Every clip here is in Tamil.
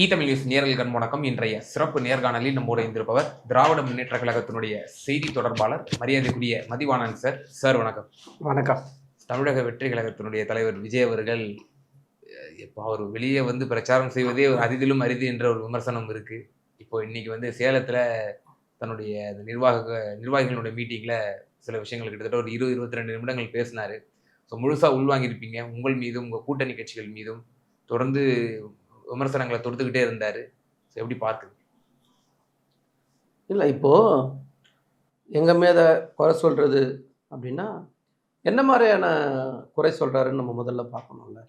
இ தமிழ் நியூஸ் நேரல் கண் வணக்கம். இன்றைய சிறப்பு நேர்காணலில் நம்மோடு இருந்திருப்பவர் திராவிட முன்னேற்ற கழகத்தினுடைய செய்தி தொடர்பாளர் மரியாதைக்குரிய மதிவாணன் சார். சார் வணக்கம். வணக்கம். தமிழக வெற்றி கழகத்தினுடைய தலைவர் விஜய் அவர்கள் இப்போ அவர் வெளியே வந்து பிரச்சாரம் செய்வதே ஒரு அரிதிலும் அரிது என்ற ஒரு விமர்சனம் இருக்கு. இப்போ இன்னைக்கு வந்து சேலத்துல தன்னுடைய நிர்வாக நிர்வாகிகளுடைய மீட்டிங்ல சில விஷயங்கள் கிட்டத்தட்ட ஒரு இருபது இருபத்தி ரெண்டு நிமிடங்கள் பேசினாரு. ஸோ முழுசா உள்வாங்கியிருப்பீங்க. உங்கள் மீதும் உங்க கூட்டணி கட்சிகள் மீதும் தொடர்ந்து விமர்சனங்களை தொடுத்துக்கிட்டே இருந்தாரு. எப்படி பார்த்து? இல்லை இப்போது எங்கள் மீத குறை சொல்கிறது அப்படின்னா என்ன மாதிரியான குறை சொல்கிறாருன்னு நம்ம முதல்ல பார்க்கணும்ல.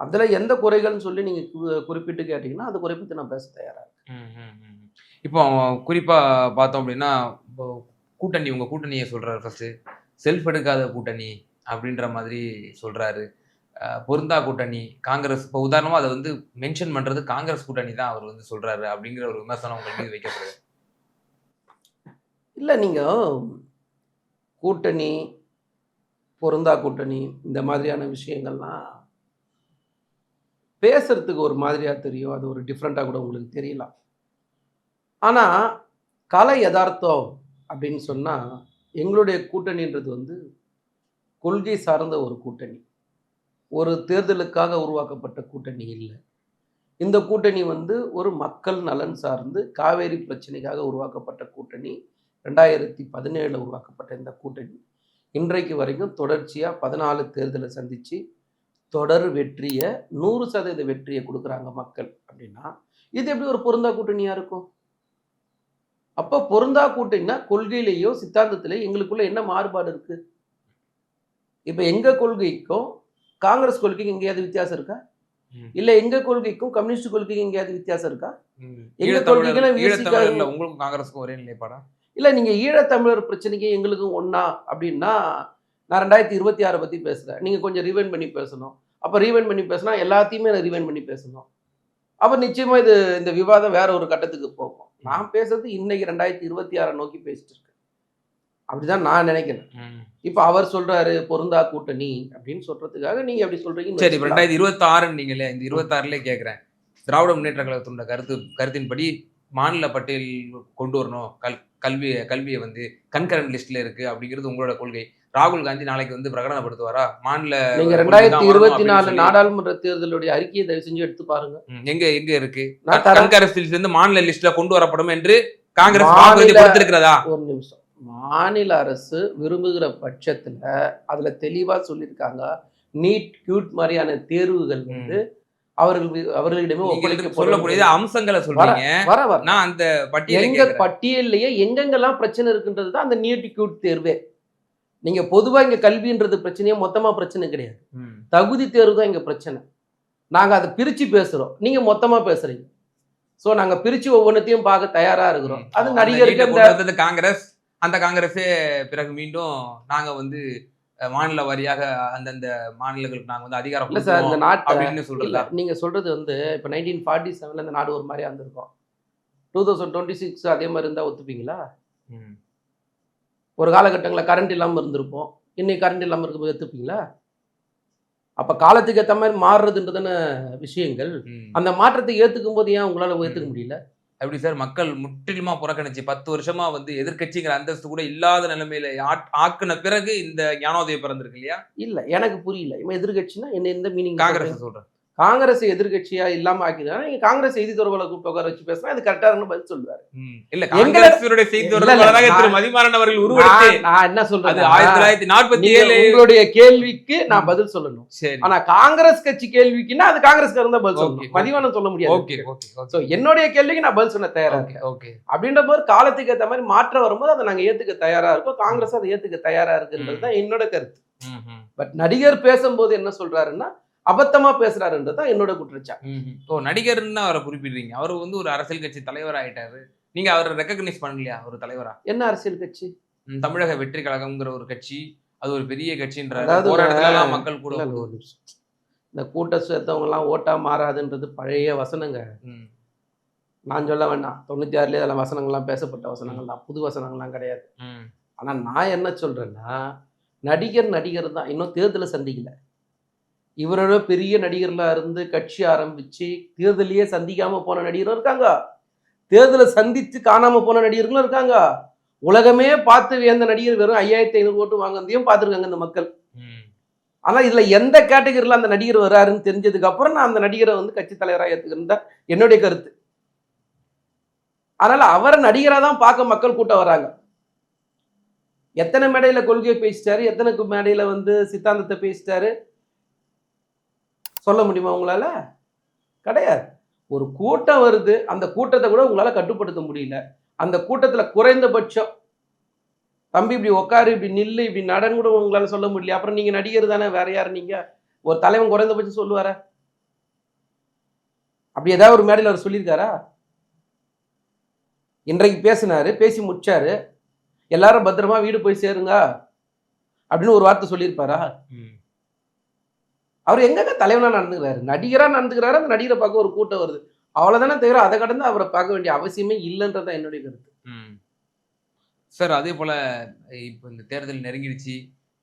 அதில் எந்த குறைகள்னு சொல்லி நீங்கள் குறிப்பிட்டு கேட்டிங்கன்னா அந்த குறை பற்றி நான் பேச தயாராக இருக்கேன். இப்போ குறிப்பா பார்த்தோம் அப்படின்னா இப்போ கூட்டணி உங்க கூட்டணியை சொல்றாரு ஃபர்ஸ்ட் செல்ஃப் எடுக்காத கூட்டணி அப்படின்ற மாதிரி சொல்றாரு. அஹ், பொருந்தா கூட்டணி காங்கிரஸ் இப்போ உதாரணமாக அதை வந்து மென்ஷன் பண்ணுறது காங்கிரஸ் கூட்டணி தான் அவர் வந்து சொல்கிறாரு அப்படிங்கிற ஒரு விமர்சனம் உங்களுக்கு வைக்கப்படுது. இல்லை நீங்கள் கூட்டணி பொருந்தா கூட்டணி இந்த மாதிரியான விஷயங்கள்லாம் பேசுறதுக்கு ஒரு மாதிரியாக தெரியும். அது ஒரு டிஃப்ரெண்ட்டாக கூட உங்களுக்கு தெரியலாம். ஆனால் கலை யதார்த்தம் அப்படின்னு சொன்னால் எங்களுடைய கூட்டணின்றது வந்து கொள்கை சார்ந்த ஒரு கூட்டணி. ஒரு தேர்தலுக்காக உருவாக்கப்பட்ட கூட்டணி இல்லை. இந்த கூட்டணி வந்து ஒரு மக்கள் நலன் சார்ந்து காவேரி பிரச்சனைக்காக உருவாக்கப்பட்ட கூட்டணி. ரெண்டாயிரத்தி பதினேழில் உருவாக்கப்பட்ட இந்த கூட்டணி. இன்றைக்கு வரைக்கும் தொடர்ச்சியாக பதினாலு தேர்தலை சந்தித்து தொடர் வெற்றியை நூறு சதவீத வெற்றியை கொடுக்குறாங்க மக்கள் அப்படின்னா இது எப்படி ஒரு பொருந்தா கூட்டணியாக இருக்கும்? அப்போ பொருந்தா கூட்டணினா கொள்கையிலேயோ சித்தாந்தத்திலேயோ எங்களுக்குள்ள என்ன மாறுபாடு இருக்குது இப்போ எங்கள் கொள்கைக்கும் காங்கிரஸ் கொள்கைக்கும் எங்கேயாவது வித்தியாசம் இருக்கா. இல்ல எங்க கொள்கைக்கும் கம்யூனிஸ்ட் கொள்கைக்கும் எங்கேயாவது வித்தியாசம் இருக்கா? எங்க ஈழத்தமிழர் கொள்கைகளை ஈழத்தமிழர்ல வீசிக்காக- உங்களுக்கும் காங்கிரஸுக்கும் ஒரே நிலைப்பாடா? இல்ல நீங்க ஈழத்தமிழர் பிரச்சனைக்கு எங்களுக்கும் ஒண்ணா அப்படின்னா நான் ரெண்டாயிரத்தி இருபத்தி ஆறை பத்தி பேசுறேன். நீங்க கொஞ்சம் ரிவைன் பண்ணி பேசணும். அப்ப ரீவைன் பண்ணி பேசினா எல்லாத்தையுமே நான் ரிவைன் பண்ணி பேசணும். அப்ப நிச்சயமா இது இந்த விவாதம் வேற ஒரு கட்டத்துக்கு போகும். நான் பேசுறது இன்னைக்கு ரெண்டாயிரத்தி இருபத்தி ஆறை நோக்கி பேசிட்டு அப்படிதான் நான் நினைக்கிறேன். இப்ப அவர் சொல்றாரு பொருந்தா கூட்டணி அப்படின்னு சொல்றதுக்காக நீங்க எப்படி சொல்றீங்க. சரி ரெண்டாயிரத்தி இருபத்தி ஆறுன்னு நீங்களே இந்த இருபத்தாறுலேயே கேட்குறேன் திராவிட முன்னேற்ற கழகத்தோட கருத்து கருத்தின்படி மாநில பட்டியல் கொண்டு வரணும். கல் கல்வி கல்வியை வந்து கண்கரண்ட் லிஸ்ட்ல இருக்கு அப்படிங்கிறது உங்களோட கொள்கை. ராகுல் காந்தி நாளைக்கு வந்து பிரகடனப்படுத்துவாரா? மாநில நீங்க ரெண்டாயிரத்தி இருபத்தி நாலு. நாடாளுமன்ற தேர்தலுடைய அறிக்கையை தயவு செஞ்சு எடுத்து பாருங்க. எங்க எங்க இருக்கு. கண்கரண்ட் லிஸ்ட்ல இருந்து மாநில லிஸ்ட்ல கொண்டு வரப்படும் என்று காங்கிரஸ் கொடுத்திருக்கிறதா? ஒரு நிமிஷம். மாநில அரசு விரும்புகிற பட்சத்துல அதுல தெளிவா சொல்லியிருக்காங்க. நீட் கியூட் மாதிரியான தேர்வுகள் வந்து அவர்கள் அவர்களிடமே நீங்க ஒப்படைக்கப்படும் சொல்லக்கூடியது அம்சங்களை சொல்றீங்க. வர வர. நான் அந்த பட்டியலை எங்க கேட்கிறேன். பட்டியல்லையே எங்கெங்கெல்லாம் பிரச்சனை இருக்குன்றது தான் அந்த நீட் கியூட் தேர்வே. நீங்க பொதுவா இங்க கல்வின்றது பிரச்சனையே மொத்தமா பிரச்சனை கிடையாது. தகுதி தேர்வு தான் இங்க பிரச்சனை. நாங்க அதை பிரிச்சு பேசுறோம். நீங்க மொத்தமா பேசுறீங்க. சோ நாங்க பிரிச்சு ஒவ்வொன்றத்தையும் பார்க்க தயாரா இருக்கிறோம். அது நடிகருக்கு காங்கிரஸ். அந்த காங்கிரஸே பிறகு மீண்டும் நாங்க வந்து மாநில வாரியாக அந்தந்த மாநிலங்களுக்கு நாங்க வந்து அதிகாரம் இல்ல சார் இந்த நாட்டை அப்படின்னு நீங்க சொல்றது வந்து இப்போ நைன்டீன் ஃபார்ட்டி செவன்ல இந்த நாடு ஒரு மாதிரியா இருந்திருக்கும். டூ தௌசண்ட் டுவெண்ட்டி சிக்ஸ் அதே மாதிரி இருந்தா ஒத்துப்பீங்களா. ஒரு காலகட்டங்களில் கரண்ட் இல்லாம இருந்திருப்போம். இன்னைக்கு கரண்ட் இல்லாம இருக்கும்போது ஏத்துப்பீங்களா அப்ப காலத்துக்கு ஏத்த மாதிரி மாறுறதுன்றதான விஷயங்கள். அந்த மாற்றத்தை ஏத்துக்கும் போது ஏன் உங்களால ஏத்துக்க முடியல? எப்படி சார்? மக்கள் முற்றிலுமா புறக்கணிச்சு பத்து வருஷமா வந்து எதிர்க்கட்சிங்கிற அந்தஸ்து கூட இல்லாத நிலைமையில ஆக்குன பிறகு இந்த ஞானோதயம் பிறந்திருக்கு இல்லையா? இல்ல எனக்கு புரியல. இவன் எதிர்கட்சினா என்ன எந்த மீனிங் காங்கிரஸ் சொல்றேன்? காங்கிரஸ் எதிர்கட்சியா இல்லாம ஆக்கிதான் நீங்க காங்கிரஸ் செய்தி தொடர்பாளர் கூப்பிட்டு உட்கார வச்சு பேசினா அது கரெக்டாக பதில் சொல்லுவாரு. இல்ல காங்கிரஸுடைய செய்தி தொடர்பாளராக திரு மதிமாறன் அவர்கள் உருவெடுத்து நான் என்ன சொல்றேன் ஆயிரத்தி தொள்ளாயிரத்தி நாற்பத்தி ஏழு உங்களுடைய கேள்விக்கு நான் பதில் சொல்லணும். சரி. ஆனா காங்கிரஸ் கட்சி கேள்விக்குன்னா அது காங்கிரஸ்காரன் தான் பதில் சொல்லணும். மதிவானம் சொல்ல முடியாது ஓகே ஓகே சோ என்னுடைய கேள்விக்கு நான் பதில் சொன்ன தயாரா இருக்கேன். ஓகே. அப்படின்ற போது காலத்துக்கு ஏத்த மாதிரி மாற்றம் வரும்போது அதை நாங்க ஏத்துக்க தயாரா இருக்கோம். காங்கிரஸ் அதை ஏத்துக்க தயாரா இருக்குன்றது தான் என்னோட கருத்து. பட் நடிகர் பேசும்போது என்ன சொல்றாருன்னா அபத்தமா பேசுறாருன்றது தான் என்னோட குற்றச்சாட்டு. ஓ நடிகர்னு அவரை குறிப்பிடுறீங்க. அவர் வந்து ஒரு அரசியல் கட்சி தலைவர் ஆயிட்டாரு. நீங்க அவரை ரெக்கக்னைஸ் பண்ணலையா ஒரு தலைவரா? என்ன அரசியல் கட்சி? தமிழக வெற்றி கழகம்ங்கிற ஒரு கட்சி. அது ஒரு பெரிய கட்சின்ற மக்கள் கூட ஒரு நிமிஷம். இந்த கூட்ட சேர்த்தவங்க எல்லாம் ஓட்டா மாறாதுன்றது பழைய வசனங்க. நான் சொல்ல வேண்டாம். தொண்ணூத்தி ஆறுலயே அதில் வசனங்கள்லாம் பேசப்பட்ட வசனங்கள் தான். புது வசனங்கள்லாம் கிடையாது. ஆனா நான் என்ன சொல்றேன்னா நடிகர் நடிகர் தான். இன்னும் தேர்தலை சந்திக்கல. இவரோட பெரிய நடிகர்களா இருந்து கட்சி ஆரம்பிச்சு தேர்தலையே சந்திக்காம போன நடிகரும் இருக்காங்க. தேர்தலை சந்தித்து காணாம போன நடிகர்களும் இருக்காங்க. உலகமே பார்த்து வியந்த நடிகர் வெறும் ஐயாயிரத்தி ஐநூறு ஓட்டு வாங்கினதையும் பார்த்துருக்காங்க இந்த மக்கள். ம். ஆனா இதுல எந்த கேட்டகரியில் அந்த நடிகர் வராருன்னு தெரிஞ்சதுக்கு அப்புறம் நான் அந்த நடிகரை வந்து கட்சி தலைவராக ஏத்துக்கிறேன் தான் என்னுடைய கருத்து. அதனால அவரை நடிகரா தான் பார்க்க மக்கள் கூட்டம் வராங்க. எத்தனை மேடையில கொள்கையை பேசிட்டாரு எத்தனை மேடையில வந்து சித்தாந்தத்தை பேசிட்டாரு சொல்ல முடியுமா உங்களால்? கிடையாது. ஒரு கூட்டம் வருது அந்த கூட்டத்தை கூட உங்களால் கட்டுப்படுத்த முடியல. அந்த கூட்டத்தில் குறைந்தபட்சம் தம்பி இப்படி உட்காரு இப்படி நில்லு இப்படி நடன்னு கூட உங்களால் சொல்ல முடியல. அப்புறம் நீங்கள் நடிகர் தானே வேற யார்? நீங்கள் ஒரு தலைவன் குறைந்தபட்சம் சொல்லுவார? அப்படி ஏதாவது ஒரு மேடையில் அவர் சொல்லியிருக்காரா? இன்றைக்கு பேசினாரு பேசி முடிச்சாரு. எல்லாரும் பத்திரமா வீடு போய் சேருங்க அப்படின்னு ஒரு வார்த்தை சொல்லியிருப்பாரா? ம். அவர் எங்கங்க தலைவனாக நடந்துக்கிறாரு? நடிகராக நடந்துக்கிறாரு? அந்த நடிகரை பார்க்க ஒரு கூட்டம் வருது. அவ்வளோதானே தவிர அதை கடந்து அவரை பார்க்க வேண்டிய அவசியமே இல்லைன்றதான் என்னுடைய கருத்து. ம். சார் அதே போல இப்போ இந்த தேர்தல் நெருங்கிடுச்சு.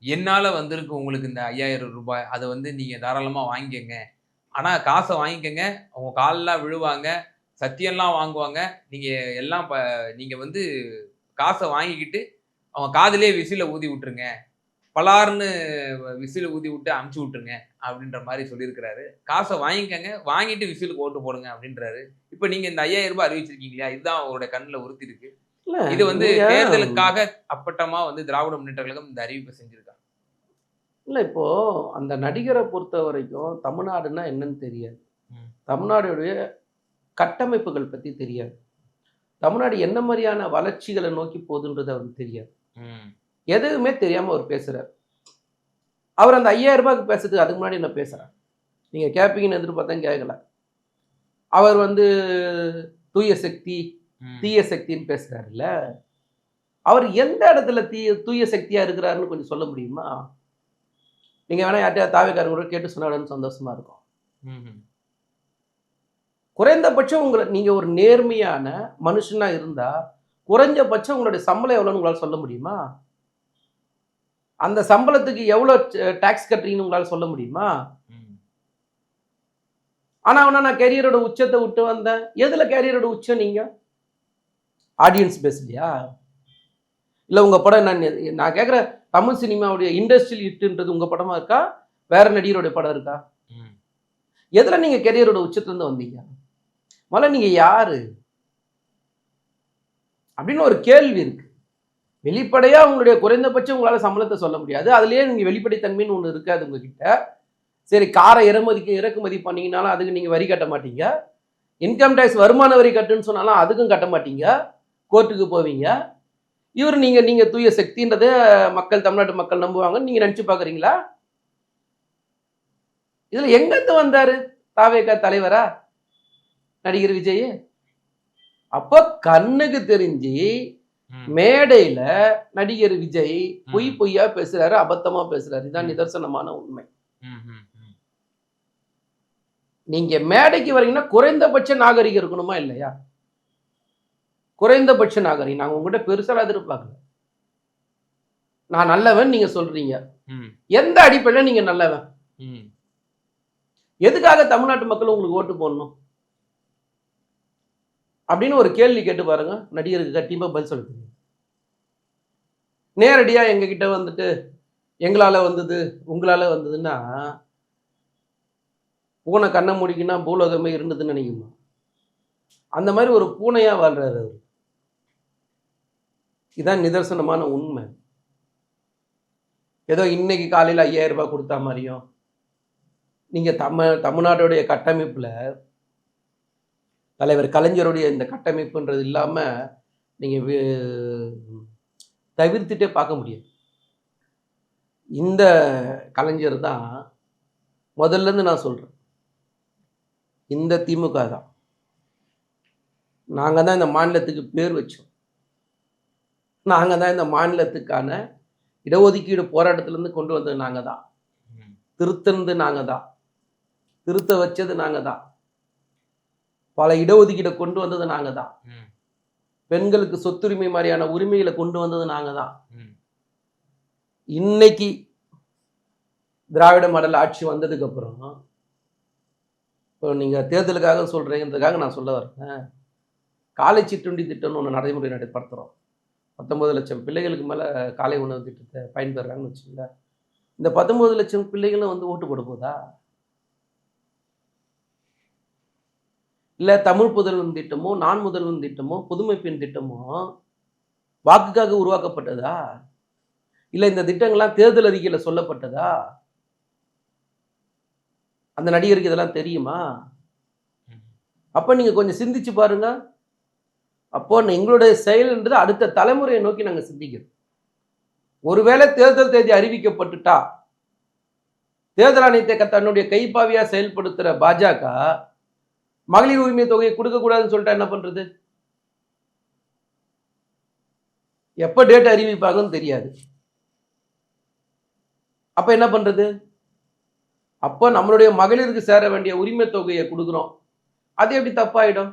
என்னால் வந்திருக்கு உங்களுக்கு இந்த ஐயாயிரம் ரூபாய் அதை வந்து நீங்கள் தாராளமாக வாங்கிக்கங்க. ஆனால் காசை வாங்கிக்கங்க. அவங்க காலெலாம் விழுவாங்க. சத்தியம்லாம் வாங்குவாங்க. நீங்கள் எல்லாம் ப நீங்கள் வந்து காசை வாங்கிக்கிட்டு அவங்க காதிலே விசில ஊதி விட்டுருங்க. பலார்னு விசில ஊதி விட்டு அமுச்சு விட்டுருங்க. அப்படின்ற மாதிரி சொல்லியிருக்கிறாரு. காசை வாங்கிக்கங்க வாங்கிட்டு விசிலுக்கு ஓட்டு போடுங்க அப்படின்றாரு. இப்போ நீங்க இந்த ஐயாயிரம் ரூபாய் அறிவிச்சிருக்கீங்க இல்லையா இதுதான் அவரோட கண்ணில் உறுத்தி இருக்கு இது வந்து தேர்தலுக்காக அப்பட்டமா வந்து திராவிட முன்னேற்ற கழகம் இந்த அறிவிப்பை செஞ்சிருக்காங்க. இல்ல இப்போ அந்த நடிகரை பொறுத்த வரைக்கும் தமிழ்நாடுன்னா என்னன்னு தெரியாது. தமிழ்நாடுடைய கட்டமைப்புகள் பத்தி தெரியாது. தமிழ்நாடு என்ன மாதிரியான வளர்ச்சிகளை நோக்கி போகுதுன்றது அவருக்கு தெரியாது. எதுவுமே தெரியாம அவர் பேசுறாரு. அவர் அந்த ஐயாயிரம் ரூபாய்க்கு பேசுறதுக்கு அதுக்கு முன்னாடி என்ன பேசுறாரு? நீங்க கேட்பீங்கன்னு எதிர்பார்த்தா கேட்கல அவர் வந்து தூய சக்தி தீய சக்தின்னு பேசுறாருல்ல. அவர் எந்த இடத்துல தீய தூய சக்தியா இருக்கிறாருன்னு கொஞ்சம் சொல்ல முடியுமா? நீங்க வேணா யார்ட்டையா தாவேக்காரங்க கூட கேட்டு சொன்னாலும் சந்தோஷமா இருக்கும். குறைந்தபட்சம் உங்களை நீங்க ஒரு நேர்மையான மனுஷனா இருந்தா குறைஞ்சபட்சம் உங்களுடைய சம்பளம் எவ்வளோன்னு உங்களால சொல்ல முடியுமா? அந்த சம்பளத்துக்கு எவ்வளோ டாக்ஸ் கட்டுறீங்கன்னு உங்களால சொல்ல முடியுமா? ஆனா அவனா நான் கேரியரோட உச்சத்தை விட்டு வந்தேன். எதுல கேரியரோட உச்சம் நீங்க? ஆடியன்ஸ் பேசலையா இல்ல உங்க படம் நான் எது- நான் கேக்குற தமிழ் சினிமாவுடைய இண்டஸ்ட்ரியல் ஹிட்ன்றது உங்க படமா இருக்கா? வேற நடிகருடைய படம் இருக்கா? எதுல நீங்க கெரியரோட உச்சத்துல இருந்து வந்தீங்க? முதல்ல நீங்க யாரு? அப்படின்னு ஒரு கேள்வி இருக்கு. வெளிப்படையாக உங்களுடைய குறைந்தபட்சம் உங்களால் சம்பளத்தை சொல்ல முடியாது. அதுலேயே நீங்கள் வெளிப்படைத்தன்மைன்னு ஒன்று இருக்காது உங்ககிட்ட. சரி காரை இறமதிக்கு இறக்குமதி பண்ணீங்கனாலும் அதுக்கு நீங்கள் வரி கட்ட மாட்டீங்க. இன்கம் டேக்ஸ் வருமான வரி கட்டுன்னு சொன்னாலும் அதுக்கும் கட்ட மாட்டீங்க. கோர்ட்டுக்கு போவீங்க. இவர் நீங்கள் நீங்கள் தூய சக்தின்றத மக்கள் தமிழ்நாட்டு மக்கள் நம்புவாங்கன்னு நீங்கள் நினச்சி பார்க்குறீங்களா இதில் எங்கிருந்து வந்தார் தாவேக்கா தலைவரா? நடிகர் விஜய்? அப்போ கண்ணுக்கு தெரிஞ்சு மேடையில நடிகர் விஜய் பொய் பொய்யா பேசுறாரு அபத்தமா பேசுறாரு. இதான் ம். நிதர்சனமான உண்மை. நீங்க மேடைக்கு வரீங்கன்னா குறைந்தபட்ச நாகரிகம் இருக்கணுமா இல்லையா? குறைந்தபட்ச நாகரிகம். நாங்க உங்ககிட்ட பெருசா எதிர்பார்க்கல. நான் நல்லவன் நீங்க சொல்றீங்க. எந்த அடிப்படையில நீங்க நல்லவன்? எதுக்காக தமிழ்நாட்டு மக்கள் உங்களுக்கு ஓட்டு போடணும்? அப்படின்னு ஒரு கேள்வி கேட்டு பாருங்க. நடிகருக்கு கண்டிப்பா பதில் சொல்ல தெரியும். நேரடியா வந்துட்டு எங்களால் வந்தது உங்களால் வந்ததுன்னா பூனை கண்ணை முடிக்கினா பூலோகமே இருந்ததுன்னு நினைக்குமா? அந்த மாதிரி ஒரு பூனையாக வாழ்றாரு அவர். இதான் நிதர்சனமான உண்மை. ஏதோ இன்னைக்கு காலையில் ஐயாயிரம் ரூபாய் கொடுத்தா மாதிரியும் நீங்கள் தமிழ் தமிழ்நாட்டுடைய கட்டமைப்பில் தலைவர் கலைஞருடைய இந்த கட்டமைப்புன்றது இல்லாம நீங்க வே- தவிர்த்துட்டே பார்க்க முடியாது. இந்த கலைஞர் தான் முதல்ல இருந்து நான் சொல்றேன். இந்த திமுக தான். நாங்க தான் இந்த மாநிலத்துக்கு பேர் வச்சோம். நாங்க தான் இந்த மாநிலத்துக்கான இடஒதுக்கீடு போராட்டத்துல இருந்து கொண்டு வந்தது நாங்க தான். திருத்தந்து நாங்க தான். திருத்த வச்சது நாங்க தான். பல இடஒதுக்கீடை கொண்டு வந்தது நாங்க தான் பெண்களுக்கு சொத்துரிமை மாதிரியான உரிமைகளை கொண்டு வந்தது நாங்க தான் இன்னைக்கு திராவிட மாடல் ஆட்சி வந்ததுக்கு அப்புறம் இப்போ நீங்க தேர்தலுக்காக சொல்றீங்கிறதுக்காக நான் சொல்ல வரேன். காலை சிற்றுண்டி திட்டம்னு ஒன்று நடைமுறை நடைபடுத்துகிறோம் பத்தொன்பது லட்சம் பிள்ளைகளுக்கு மேலே காலை உணவு திட்டத்தை பயன்பெறாங்கன்னு வச்சுக்கோங்க இந்த பத்தொன்பது லட்சம் பிள்ளைகளும் வந்து ஓட்டு போட போதா? இல்லை தமிழ் புதல்வன் திட்டமோ நான் முதல்வன் திட்டமோ புதுமை பெண் திட்டமோ வாக்குக்காக உருவாக்கப்பட்டதா? இல்லை இந்த திட்டங்கள்லாம் தேர்தல் அறிக்கையில் சொல்லப்பட்டதா? அந்த நடிகருக்கு இதெல்லாம் தெரியுமா? அப்போ நீங்கள் கொஞ்சம் சிந்திச்சு பாருங்க. அப்போ எங்களுடைய செயல்ன்றது அடுத்த தலைமுறையை நோக்கி நாங்கள் சிந்திக்கிறோம். ஒருவேளை தேர்தல் தேதி அறிவிக்கப்பட்டுட்டா தேர்தல் ஆணையத்தை தன்னுடைய கைப்பாவியாக செயல்படுத்துகிற பாஜக மகளிர் உரிமை தொகையை கொடுக்க கூடாதுன்னு சொல்லிட்டா என்ன பண்றது? எப்ப டேட் அறிவிப்பாங்கன்னு தெரியாது. அப்ப என்ன பண்றது? அப்போ நம்மளுடைய மகளிருக்கு சேர வேண்டிய உரிமை தொகையை கொடுக்குறோம். அது எப்படி தப்பாயிடும்?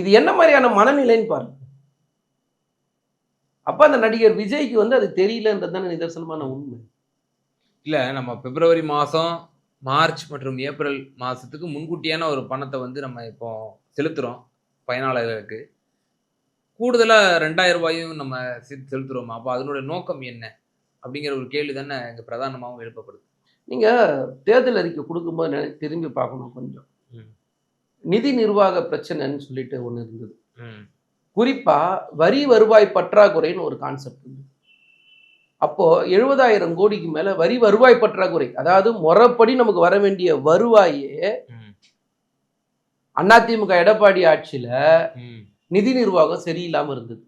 இது என்ன மாதிரியான மனநிலைன்னு பாருங்க. அப்ப அந்த நடிகர் விஜய்க்கு வந்து அது தெரியலன்றது தானே நிதர்சனமான உண்மை. இல்ல நம்ம பிப்ரவரி மாதம் மார்ச் மற்றும் ஏப்ரல் மாதத்துக்கு முன்கூட்டியான ஒரு பணத்தை வந்து நம்ம இப்போ செலுத்துகிறோம் பயனாளர்களுக்கு. கூடுதலாக ரெண்டாயிரம் ரூபாயும் நம்ம செ- செலுத்துறோமா? அப்போ அதனுடைய நோக்கம் என்ன? அப்படிங்கிற ஒரு கேள்வி தானே இங்கே பிரதானமாகவும் எழுப்பப்படுது. நீங்க தேர்தல் அறிக்கை கொடுக்கும்போது திரும்பி பார்க்கணும் கொஞ்சம். நிதி நிர்வாக பிரச்சனைன்னு சொல்லிட்டு ஒன்று இருந்தது. ம். குறிப்பா வரி வருவாய் பற்றாக்குறைன்னு ஒரு கான்செப்ட் இருந்தது அப்போ எழுபதாயிரம் கோடிக்கு மேல வரி வருவாய் பற்றாக்குறை. அதாவது முறைப்படி நமக்கு வர வேண்டிய வருவாயே அதிமுக எடப்பாடி ஆட்சியில நிதி நிர்வாகம் சரியில்லாம இருந்தது.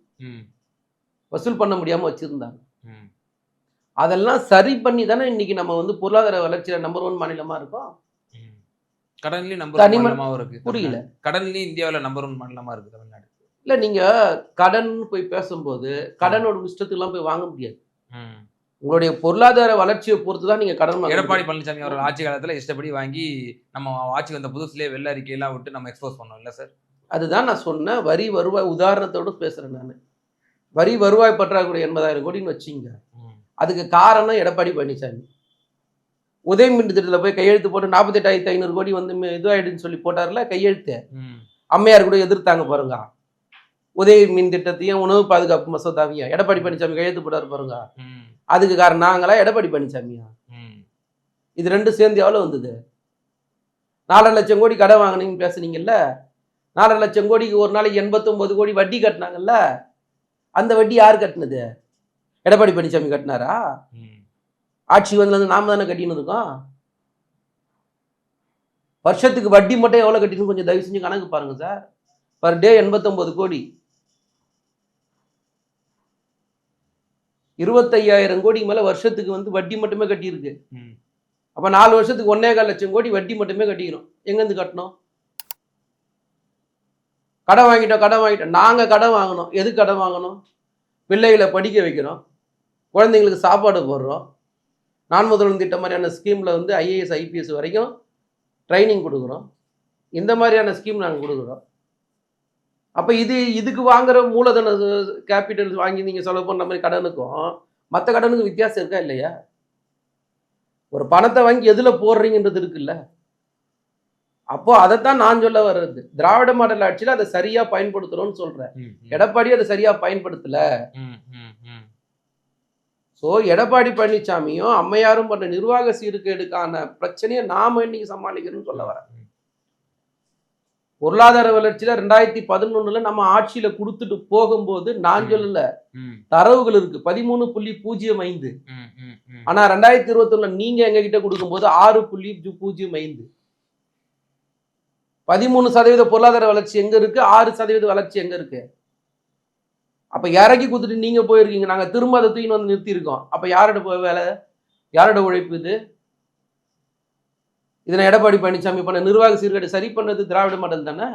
வசூல் பண்ண முடியாம வச்சிருந்தாங்க. அதெல்லாம் சரி பண்ணி தானே இன்னைக்கு நம்ம வந்து பொருளாதார வளர்ச்சியில நம்பர் ஒன் மாநிலமா இருக்கோம். கடன்லயும் நம்பர் மாநிலமாகவும் இருக்கு புரியல. கடன்லயும் இந்தியாவில் நம்பர் ஒன் மாநிலமா இருக்கு தமிழ்நாடு. இல்ல நீங்க கடன் போய் பேசும்போது கடனோட இஷ்டத்துக்குலாம் போய் வாங்க முடியாது. உங்களுடைய பொருளாதார வளர்ச்சியை பொறுத்து தான் நீங்க கடன் எடப்பாடி. பழனிசாமி அவர்கள் ஆட்சி காலத்துல இஷ்டப்படி வாங்கி நம்ம ஆட்சி வந்த புதுசுலயே வெள்ள அறிக்கையெல்லாம் விட்டு நம்ம எக்ஸ்போஸ் பண்ணோம் இல்ல சார்? அதுதான் நான் சொன்னேன் வரி வருவாய் உதாரணத்தோட பேசுறேன் நான். வரி வருவாய் பற்றாக்குறை எண்பதாயிரம் கோடின்னு வச்சிங்க. அதுக்கு காரணம் எடப்பாடி பழனிசாமி. உதயமின் திட்டத்தில் போய் கையெழுத்து போட்டு நாற்பத்தெட்டாயிரத்தி ஐநூறு கோடி வந்து இதுவாயிடுன்னு சொல்லி போட்டார்ல கையெழுத்து. அம்மையார் கூட எதிர்த்தாங்க பாருங்க. உதய மின் திட்டத்தையும் உணவு பாதுகாப்பு மசோதாவையும் எடப்பாடி பழனிசாமி கையெழுத்து போட்டார் பாருங்க. அதுக்கு காரணம் நாங்களா எடப்பாடி பழனிசாமியா. இது ரெண்டும் சேர்ந்து எவ்வளோ வந்தது? நாலரை லட்சம் கோடி கடன் வாங்கினீங்கன்னு பேசுனீங்கல்ல? நாலரை லட்சம் கோடிக்கு ஒரு நாளைக்கு எண்பத்தொன்பது கோடி வட்டி கட்டினாங்கல்ல? அந்த வட்டி யார் கட்டினது? எடப்பாடி பழனிசாமி கட்டினாரா. ஆட்சி வந்தது நாம தானே கட்டின்னு இருக்கோம். வருஷத்துக்கு வட்டி மட்டும் எவ்வளோ கட்டினு கொஞ்சம் தயவு செஞ்சு கணக்கு பாருங்க சார். பர் டே எண்பத்தொன்பது கோடி. இருபத்தையாயிரம் கோடிக்கு மேல வருஷத்துக்கு வந்து வட்டி மட்டுமே கட்டியிருக்கு. அப்ப நாலு வருஷத்துக்கு ஒன்னே கால் லட்சம் கோடி வட்டி மட்டுமே கட்டிக்கிறோம். எங்கேருந்து கட்டணும் கடன் வாங்கிட்டோம் கடன் வாங்கிட்டோம். நாங்க கடன் வாங்கணும். எது கடன் வாங்கணும்? பிள்ளைகளை படிக்க வைக்கிறோம். குழந்தைங்களுக்கு சாப்பாடு போடுறோம். நான் முதல்வன் திட்டம் மாதிரியான ஸ்கீம்ல வந்து ஐஏஎஸ் ஐபிஎஸ் வரைக்கும் ட்ரைனிங் கொடுக்குறோம். இந்த மாதிரியான ஸ்கீம் நாங்கள் கொடுக்குறோம். அப்போ இது இதுக்கு வாங்குற மூலதன கேபிட்டல் வாங்கி நீங்கள் செலவு பண்ணுற மாதிரி கடனுக்கும் மற்ற கடனுக்கும் வித்தியாசம் இருக்கா இல்லையா? ஒரு பணத்தை வாங்கி எதில் போடுறீங்கன்றது இருக்குல்ல. அப்போ அதைத்தான் நான் சொல்ல வர்றது. திராவிட மாடல் ஆட்சியில் அதை சரியா பயன்படுத்துறோம்னு சொல்றேன். எடப்பாடி அதை சரியா பயன்படுத்தல. ஸோ எடப்பாடி பழனிசாமியும் அம்மையாரும் பண்ண நிர்வாக சீர்கேடுக்கான பிரச்சனையை நாம இன்னைக்கு சமாளிக்கிறோம்னு சொல்ல வரேன் பொருளாதார வளர்ச்சியில ரெண்டாயிரத்தி பதினொன்னுல நம்ம ஆட்சியில கொடுத்துட்டு போகும்போது நான். சொல்லல. தரவுகள் இருக்கு. பதிமூணு புள்ளி பூஜ்ஜியம் ஐந்து. ஆனா ரெண்டாயிரத்தி இருபத்தொன்னுல நீங்க எங்க கிட்ட கொடுக்கும்போது ஆறு புள்ளி பூஜ்ஜியம் ஐந்து. பதிமூணு சதவீத பொருளாதார வளர்ச்சி எங்க இருக்கு? ஆறு சதவீத வளர்ச்சி எங்க இருக்கு? அப்ப இறக்கி கொடுத்துட்டு நீங்க போயிருக்கீங்க. நாங்க திரும்ப அதை தூக்கி வந்து நிறுத்தி இருக்கோம் அப்ப யாரோட வேலை? யாரோட உழைப்பு இது? இதனை எடப்பாடி பழனிசாமி பண்ண நிர்வாக சீர்கேடு சரி பண்ணது திராவிட மாடல் தானே?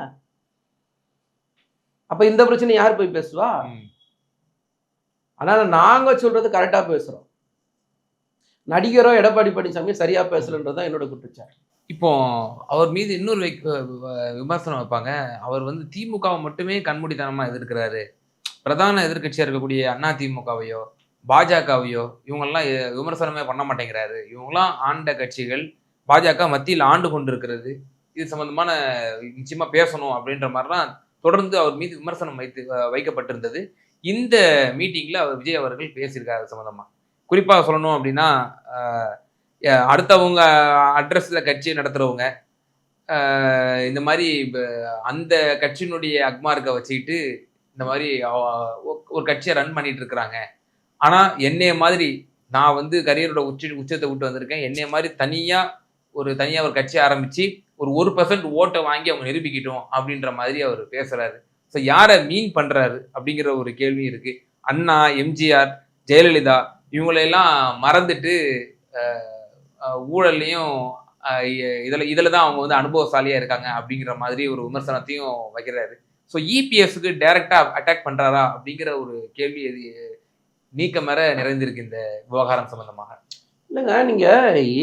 அப்ப இந்த பிரச்சனை யார் போய் பேசுவா. அதனால நாங்க சொல்றது கரெக்டா பேசுறோம். நடிகரோ எடப்பாடி பழனிசாமி சரியா பேசலன்றதுதான் என்னோட குற்றச்சாட்டு. இப்போ அவர் மீது இன்னொரு விமர்சனம் வைப்பாங்க. அவர் வந்து திமுகவை மட்டுமே கண்மூடித்தனமா எதிர்க்கிறாரு. பிரதான எதிர்க்கட்சியா இருக்கக்கூடிய அண்ணா திமுகவையோ பாஜகவையோ இவங்கெல்லாம் விமர்சனமே பண்ண மாட்டேங்கிறாரு. இவங்கெல்லாம் ஆண்ட கட்சிகள் பாஜக மத்தியில் ஆண்டு கொண்டிருக்கிறது. இது சம்பந்தமான நிச்சயமா பேசணும் அப்படின்ற மாதிரிலாம் தொடர்ந்து அவர் மீது விமர்சனம் வைத்து வைக்கப்பட்டிருந்தது. இந்த மீட்டிங்கில் அவர் விஜய் அவர்கள் பேசியிருக்காரு சம்மந்தமாக குறிப்பாக சொல்லணும் அப்படின்னா அடுத்தவங்க அட்ரஸில் கட்சி நடத்துறவங்க இந்த மாதிரி அந்த கட்சியினுடைய அக்மார்க்கை வச்சுக்கிட்டு இந்த மாதிரி ஒரு கட்சியை ரன் பண்ணிட்டு இருக்கிறாங்க. ஆனால் என்னைய மாதிரி நான் வந்து கரியரோட உச்சி உச்சத்தை விட்டு வந்திருக்கேன். என்னைய மாதிரி தனியாக ஒரு தனியாக ஒரு கட்சி ஆரம்பித்து ஒரு ஒரு பர்சன்ட் ஓட்டை வாங்கி அவங்க நிரூபிக்கிட்டோம் அப்படின்ற மாதிரி அவர் பேசுகிறாரு ஸோ யாரை மீன் பண்ணுறாரு அப்படிங்கிற ஒரு கேள்வி இருக்குது அண்ணா எம்ஜிஆர் ஜெயலலிதா இவங்களையெல்லாம் மறந்துட்டு ஊழல்லையும் இதில் இதில் தான் அவங்க வந்து அனுபவசாலியாக இருக்காங்க அப்படிங்கிற மாதிரி ஒரு விமர்சனத்தையும் வைக்கிறாரு. ஸோ இபிஎஸ்க்கு டைரெக்டாக அட்டாக் பண்ணுறாரா அப்படிங்கிற ஒரு கேள்வி இது நீக்கமர நிறைந்திருக்கு இந்த விவகாரம் சம்மந்தமாக இல்லைங்க நீங்க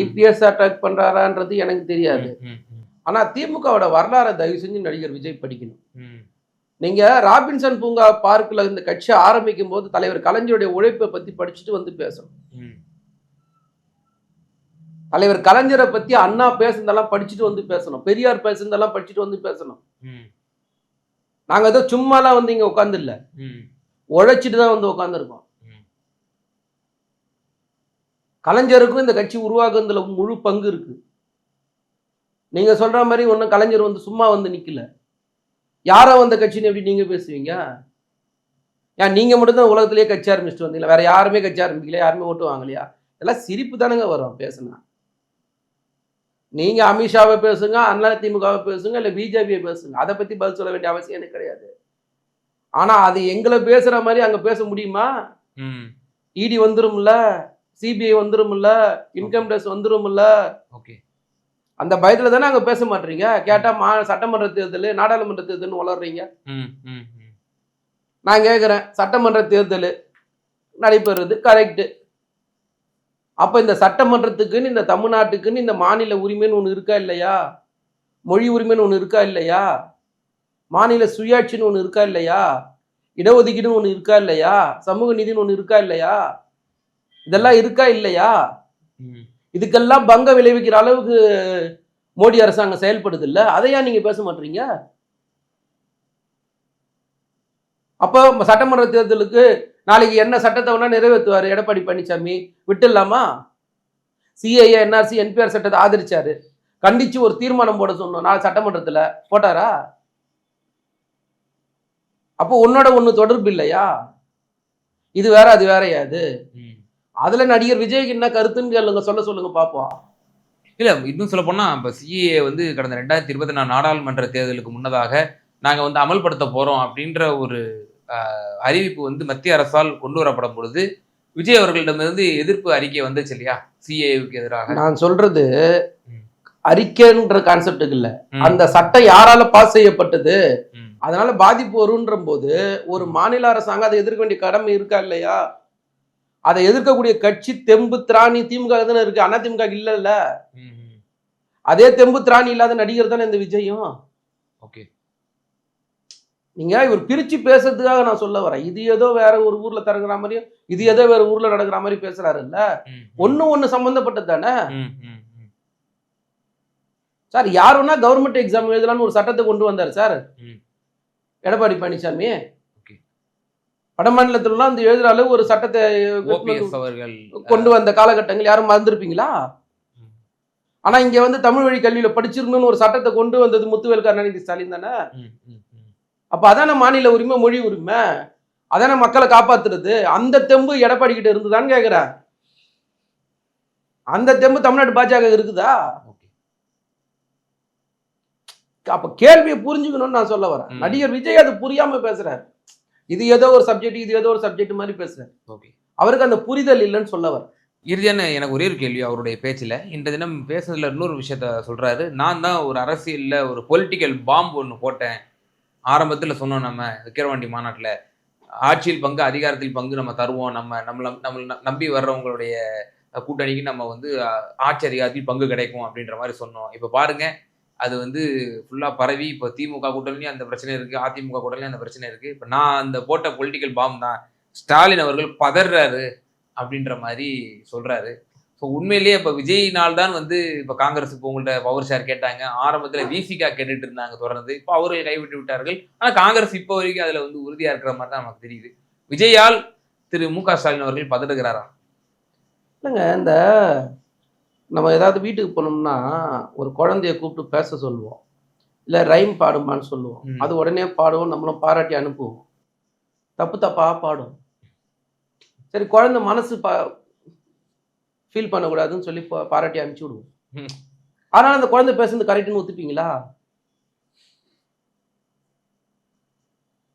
இபிஎஸ் அட்டாக் பண்றாரான்றது எனக்கு தெரியாது. ம், ம், ஆனா திமுகவோட வரலாறை தயவு செஞ்சு நடிகர் விஜய் படிக்கணும். ம், நீங்க ராபின்சன் பூங்கா பார்க்ல இந்த கட்சி ஆரம்பிக்கும் போது தலைவர் கலைஞருடைய உழைப்பை பத்தி படிச்சுட்டு வந்து பேசணும். தலைவர் கலைஞரை பத்தி அண்ணா பேசுனதெல்லாம் படிச்சுட்டு வந்து பேசணும். பெரியார் பேசுனதெல்லாம் படிச்சுட்டு வந்து பேசணும். ம், நாங்க ஏதோ சும்மாலாம் வந்து இங்க உட்காந்து இல்ல. ம், உழைச்சிட்டு தான் வந்து உட்காந்துருக்கோம். கலைஞருக்கும் இந்த கட்சி உருவாக்குறதுல முழு பங்கு இருக்கு. நீங்க சொல்ற மாதிரி ஒன்றும் கலைஞர் வந்து சும்மா வந்து நிக்கல. யாரோ வந்த கட்சின்னு எப்படி நீங்க பேசுவீங்க? ஏன் நீங்க மட்டும்தான் உலகத்திலேயே கட்சி ஆரம்பிச்சுட்டு வந்தீங்களா? வேற யாருமே கட்சி ஆரம்பிக்கல யாருமே ஓட்டு வாங்கலையா? இதெல்லாம் சிரிப்பு தானங்க வரும் பேசுனா. நீங்க அமித்ஷாவை பேசுங்க அண்ணா திமுகவை பேசுங்க இல்ல பிஜேபியை பேசுங்க. அதை பத்தி பதில் சொல்ல வேண்டிய அவசியம் எனக்கு கிடையாது. ஆனா அது எங்களை பேசுற மாதிரி அங்க பேச முடியுமா. இடி வந்துரும்ல. சிபிஐ வந்துரும்ல இன்கம் டேக்ஸ் வந்துரும்ல. ஓகே அந்த பயத்துல தானே அங்க பேச மாட்டீங்க? கேட்டா மா சட்டமன்ற தேர்தல் நாடாளுமன்ற தேர்தல்னு வளர்றீங்க. நான் கேட்குறேன் சட்டமன்ற தேர்தல் நடைபெறுறது கரெக்டு அப்போ இந்த சட்டமன்றத்துக்குன்னு இந்த தமிழ்நாட்டுக்குன்னு இந்த மாநில உரிமைன்னு ஒன்று இருக்கா இல்லையா? மொழி உரிமைன்னு ஒன்று இருக்கா இல்லையா? மாநில சுயாட்சின்னு ஒன்று இருக்கா இல்லையா? இடஒதுக்கீடுன்னு ஒன்று இருக்கா இல்லையா? சமூக நீதினு ஒன்று இருக்கா இல்லையா? இதெல்லாம் இருக்கா இல்லையா. இதுக்கெல்லாம் பங்க விளைவிக்கிற அளவுக்கு மோடி அரசாங்கம் செயல்படுது இல்ல அதையா நீங்க பேச மாட்டீங்க? அப்போ சட்டமன்ற தேர்தலுக்கு நாளைக்கு என்ன சட்டத்தை வேணா நிறைவேற்றுவார்? எடப்பாடி பழனிசாமி விட்டுடலாமா? சிஐஏ என்ஆர்சி என்பிஆர் சட்டத்தை ஆதரிச்சாரு. கண்டிச்சு ஒரு தீர்மானம் போட சொன்னோம். நாளை சட்டமன்றத்துல. போட்டாரா? அப்போ உன்னோட ஒண்ணு தொடர்பு இல்லையா? இது வேற அது வேறயா அது. அதுல நடிகர் விஜய்க்கு என்ன கருத்துன்னு கேளுங்க சொல்ல சொல்லுங்க பாப்போம். இல்ல இன்னும் சொல்ல போனா இப்ப சிஏ வந்து கடந்த ரெண்டாயிரத்தி இருபத்தி நாலு நாடாளுமன்ற தேர்தலுக்கு முன்னதாக நாங்க வந்து அமல்படுத்த போறோம் அப்படின்ற ஒரு அறிவிப்பு வந்து மத்திய அரசால் கொண்டு வரப்படும் பொழுது விஜய் அவர்களிடமிருந்து எதிர்ப்பு அறிக்கை வந்துச்சு இல்லையா? சிஏவுக்கு எதிராக. நான் சொல்றது. அறிக்கைன்ற கான்செப்டுக்கு இல்ல. அந்த சட்டம் யாரால பாஸ் செய்யப்பட்டது? அதனால பாதிப்பு வரும்ன்ற போது ஒரு மாநில அரசாங்கம் அதை எதிர்க்க வேண்டிய கடமை இருக்கா இல்லையா? அதை எதிர்க்கக்கூடிய கட்சி தெம்பு திராணி திமுக தானே இருக்கு. அண்ணா திமுக இல்லைல்ல. அதே தெம்பு திராணி இல்லாத நடிகர் தானே இந்த விஜயும். ஓகே. நீங்க இவர் பிரிச்சு பேசுறதுக்காக நான் சொல்ல வரேன். இது ஏதோ வேற ஒரு ஊர்ல தரங்குற மாதிரியும் இது ஏதோ வேற ஊர்ல நடக்கிற மாதிரி பேசுறாரு இல்ல ம், ம். ஒண்ணு சம்பந்தப்பட்டது தானே. சார் யார் வேணா கவர்மெண்ட் எக்ஸாம் எழுதலாம்னு ஒரு சட்டத்தை கொண்டு வந்தார் சார். எடப்பாடி பழனிசாமி. ஓகே. வடமாநிலத்துலலாம் அந்த எழுதுற அளவு ஒரு சட்டத்தை அவர்கள் கொண்டு வந்த காலகட்டங்கள் யாரும் மறந்துருப்பீங்களா. ஆனா இங்க வந்து தமிழ் வழி கல்வியில படிச்சிருக்கணும்னு ஒரு சட்டத்தை கொண்டு வந்தது முத்துவேல் கருணாநிதி ஸ்டாலின் தானே. அப்ப அதானே மாநில உரிமை மொழி உரிமை அதானே மக்களை காப்பாத்துறது அந்த தெம்பு எடப்பாடி கிட்ட இருந்துதான்னு கேக்குறேன் அந்த தெம்பு தமிழ்நாடு பாஜக இருக்குதா அப்ப கேள்வியை புரிஞ்சுக்கணும்னு நான் சொல்ல வரேன். நடிகர் விஜய் அது புரியாம பேசுறாரு இது ஏதோ ஒரு சப்ஜெக்ட் இது ஏதோ ஒரு சப்ஜெக்ட் மாதிரி பேசுறாரு ஓகே அவருக்கு அந்த புரிதல் இல்லைன்னு சொல்ல வரேன் இறுதியான எனக்கு ஒரே ஒரு கேள்வி அவருடைய பேச்சில். இந்த தினம் பேசுனதுல இன்னொரு விஷயத்த சொல்றாரு. நான் தான் ஒரு அரசியல்ல ஒரு பொலிட்டிக்கல் பாம்பு ஒன்று போட்டேன். ஆரம்பத்தில் சொன்னோம் நம்ம விக்கிரவாண்டி மாநாட்டில். ஆட்சியில் பங்கு அதிகாரத்தில் பங்கு நம்ம தருவோம். நம்ம நம்மள நம்மள நம்பி வர்றவங்களுடைய கூட்டணிக்கு நம்ம வந்து ஆட்சி அதிகாரத்தில் பங்கு கிடைக்கும் அப்படின்ற மாதிரி சொன்னோம். இப்போ பாருங்க அது வந்து ஃபுல்லாக பரவி இப்போ திமுக கூட்டணிலையும் அந்த பிரச்சனை இருக்குது அதிமுக கூட்டணிலையும் அந்த பிரச்சனை இருக்குது இப்போ நான் அந்த போட்ட பொலிட்டிக்கல் பாம்பு தான். ஸ்டாலின் அவர்கள் பதறாரு அப்படின்ற மாதிரி சொல்கிறாரு ஸோ உண்மையிலேயே இப்போ விஜய்னால் தான் வந்து இப்போ காங்கிரஸ் இப்போ உங்கள்ட்ட பவர் ஷேர் கேட்டாங்க. ஆரம்பத்தில் விசிகா கேட்டுட்டு இருந்தாங்க தொடர்ந்து. இப்போ அவர்கள் கைவிட்டு விட்டார்கள். ஆனால் காங்கிரஸ் இப்போ வரைக்கும் அதில் வந்து உறுதியாக இருக்கிற மாதிரி தான் நமக்கு தெரியுது. விஜயால் திரு மு க ஸ்டாலின் அவர்கள் பதடுகிறாரா இல்லைங்க இந்த நம்ம ஏதாவது வீட்டுக்கு போனோம்னா ஒரு குழந்தைய கூப்பிட்டு பேச சொல்லுவோம். இல்லை ரைம் பாடுமான்னு சொல்லுவோம். அது உடனே பாடுவோம் நம்மளும் பாராட்டி அனுப்புவோம். தப்பு தப்பா பாடும். சரி குழந்தை மனசு பா ஃபீல் பண்ணக்கூடாதுன்னு சொல்லி பாராட்டி அனுப்பிச்சி விடுவோம். ஆனால் அந்த குழந்தை பேசுறது கரெக்டுன்னு ஒத்துப்பீங்களா?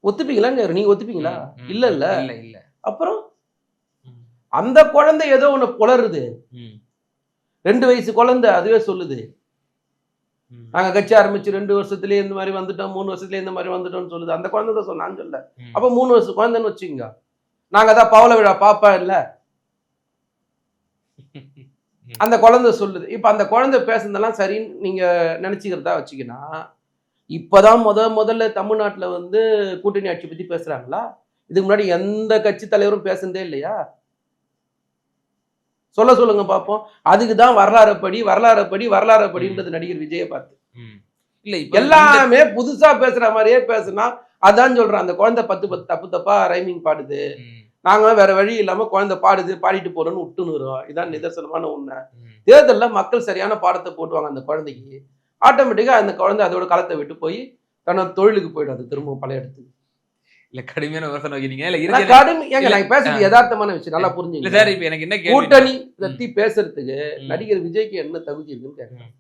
ஒத்துப்பீங்களாங்க நீங்க ஒத்துப்பீங்களா. இல்ல இல்ல. இல்ல அப்புறம். அந்த குழந்தை ஏதோ ஒண்ணு புலருது. ரெண்டு வயசு குழந்தை அதுவே சொல்லுது. நாங்க கட்சி ஆரம்பிச்சு ரெண்டு வருஷத்துலயே இந்த மாதிரி வந்துட்டோம் மூணு வருஷத்துலயே இந்த மாதிரி வந்துட்டோம்னு சொல்லுது. அந்த குழந்தை தான் சொன்னான்னு சொல்ல. அப்ப மூணு வருஷம் குழந்தைன்னு வச்சுக்கோங்க. நாங்க அதான் பவள விழா பாப்பா இல்ல அந்த குழந்தை சொல்லுது. இப்ப அந்த குழந்தை பேசுனதெல்லாம் சரின்னு நீங்க நினைச்சுக்கிறதா வச்சுக்கினா இப்பதான் முத முதல்ல தமிழ்நாட்டுல வந்து கூட்டணி ஆட்சி பத்தி பேசுறாங்களா? இதுக்கு முன்னாடி எந்த கட்சி தலைவரும் பேசுனதே இல்லையா? சொல்ல சொல்லுங்க பார்ப்போம் அதுக்கு தான் வரலாறுப்படி வரலாறுப்படி வரலாறுப்படின்றது நடிகர் விஜயை பார்த்து. இல்ல எல்லாமே புதுசா பேசுற மாதிரியே பேசுனா அதான் சொல்றேன் அந்த குழந்தை பத்து பத்து தப்பு தப்பா ரைமிங் பாடுது. நாங்க வேற வழி இல்லாம குழந்தை பாடுது பாடிட்டு போறோம்னு விட்டுனுறோம் இதான் நிதர்சனமான உண்மை. தேர்தல்ல மக்கள் சரியான பாடத்தை போட்டுவாங்க அந்த குழந்தைக்கு. ஆட்டோமேட்டிக்கா அந்த குழந்தை அதோட களத்தை விட்டு போய் தன்னோட தொழிலுக்கு போயிடும் அது திரும்ப பழைய இடத்துக்கு. இல்ல கடுமையான விமர்சனம் வைக்கிறீங்க. இல்ல இருக்கு கடுமை ஏங்க நான் பேசுறது யதார்த்தமான விஷயம் நல்லா புரிஞ்சுங்க. சார் இப்ப எனக்கு என்ன கூட்டணி பத்தி பேசுறதுக்கு. நடிகர் விஜய்க்கு என்ன தகுதி இருக்குன்னு கேட்கறேன்.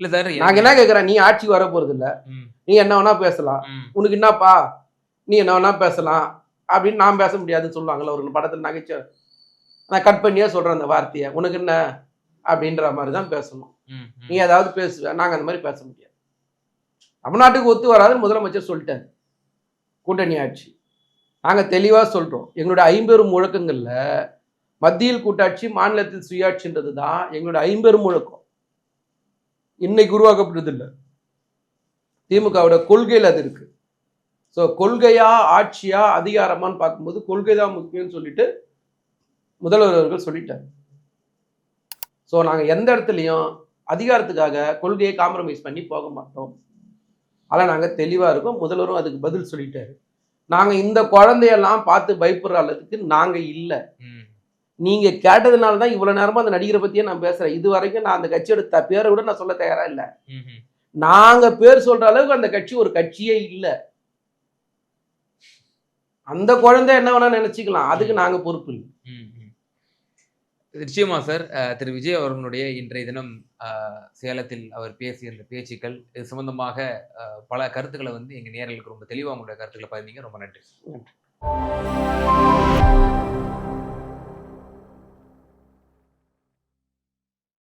இல்ல சார் நாங்க என்ன கேக்குறேன் நீ ஆட்சிக்கு வர போறது இல்ல. நீ என்ன வேணா பேசலாம். உனக்கு என்னப்பா? நீ என்ன வேணா பேசலாம். அப்படின்னு நான் பேச முடியாதுன்னு சொல்லுவாங்கல்ல ஒரு படத்துல நகைச்சுவை. நான் கட் பண்ணியே சொல்றேன் அந்த வார்த்தையை. உனக்கு என்ன? அப்படின்ற மாதிரி தான் பேசணும். நீ ஏதாவது பேசுவ. நாங்க அந்த மாதிரி பேச முடியாது. தமிழ்நாட்டுக்கு ஒத்து வராதுன்னு முதலமைச்சர் சொல்லிட்டாரு. கூட்டணி ஆட்சி. நாங்கள் தெளிவாக சொல்கிறோம் எங்களுடைய ஐம்பெரும் முழக்கங்களில் மத்தியில் கூட்டாட்சி மாநிலத்தில் சுயாட்சின்றது தான் எங்களுடைய ஐம்பெரும் முழக்கம். இன்னைக்கு உருவாக்கப்பட்டது இல்லை. திமுகவோட கொள்கையில் அது இருக்குது ஸோ கொள்கையா ஆட்சியா அதிகாரமான்னு பார்க்கும்போது கொள்கை தான் முக்கியம்னு சொல்லிட்டு முதல்வர் அவர்கள் சொல்லிட்டார். ஸோ நாங்கள் எந்த இடத்துலையும் அதிகாரத்துக்காக கொள்கையை காம்ப்ரமைஸ் பண்ணி போக மாட்டோம். ஆனால் நாங்கள் தெளிவாக இருக்கோம். முதல்வரும் அதுக்கு பதில் சொல்லிட்டாரு. நாங்கள் இந்த குழந்தையெல்லாம் பார்த்து பயப்படுற அளவுக்கு நாங்கள் இல்லை. நீங்கள் கேட்டதுனால தான் இவ்வளோ நேரமாக அந்த நடிகரை பற்றியே நான் பேசுகிறேன் இது வரைக்கும் நான் அந்த கட்சியோட த பேரை கூட நான் சொல்ல தயாராக இல்லை. நாங்கள் பேர் சொல்கிற அளவுக்கு அந்த கட்சி ஒரு கட்சியே இல்லை. அந்த குழந்தை என்ன வேணா நினச்சிக்கலாம். அதுக்கு நாங்கள் பொறுப்பு இல்லை. நிச்சயமா சார். திரு. விஜய் அவர்களுடைய இன்றைய தினம் சேலத்தில் அவர் பேசிய இந்த பேச்சுக்கள் இது சம்பந்தமாக பல கருத்துக்களை வந்து எங்கள் நேரலுக்கு ரொம்ப தெளிவாக உங்களுடைய கருத்துக்களை பதிந்தீங்க ரொம்ப நன்றி. நன்றி.